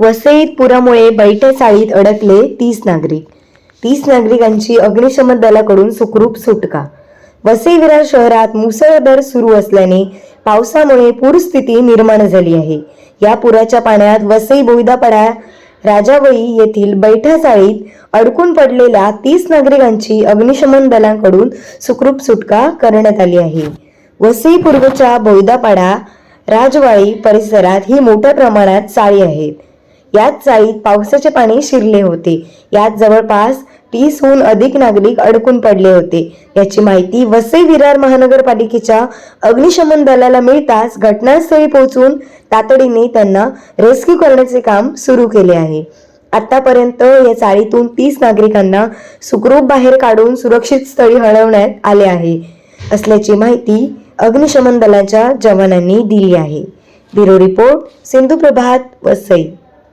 वसईत पुरामुळे बैठे चाळीत अडकले तीस नागरिक. तीस नागरिकांची अग्निशमन दलाकडून सुखरूप सुटका. वसई विरार शहरात मुसळधार सुरू असल्याने पावसामुळे पूरस्थिती निर्माण झाली आहे. या पुराच्या पाण्यात वसई बोईदापाडा राजावळी येथील बैठ्या चाळीत अडकून पडलेल्या तीस नागरिकांची अग्निशमन दलाकडून सुखरूप सुटका करण्यात आली आहे. वसई पूर्वच्या बोईदापाडा राजवाडी परिसरात ही मोठ्या प्रमाणात चाळी आहेत. याच चाळीत पावसाचे पाणी शिरले होते. यात जवळपास तीसहून अधिक नागरिक अडकून पडले होते. याची माहिती वसई विरार महानगरपालिकेच्या अग्निशमन दलाला मिळताच घटनास्थळी पोहोचून तातडीने त्यांना रेस्क्यू करण्याचे काम सुरू केले आहे. आतापर्यंत या चाळीतून तीस नागरिकांना सुखरूप बाहेर काढून सुरक्षित स्थळी हलवण्यात आले आहे असल्याची माहिती अग्निशमन दलाच्या जवानांनी दिली आहे. Bureau report Sindhuprabhat Vasai.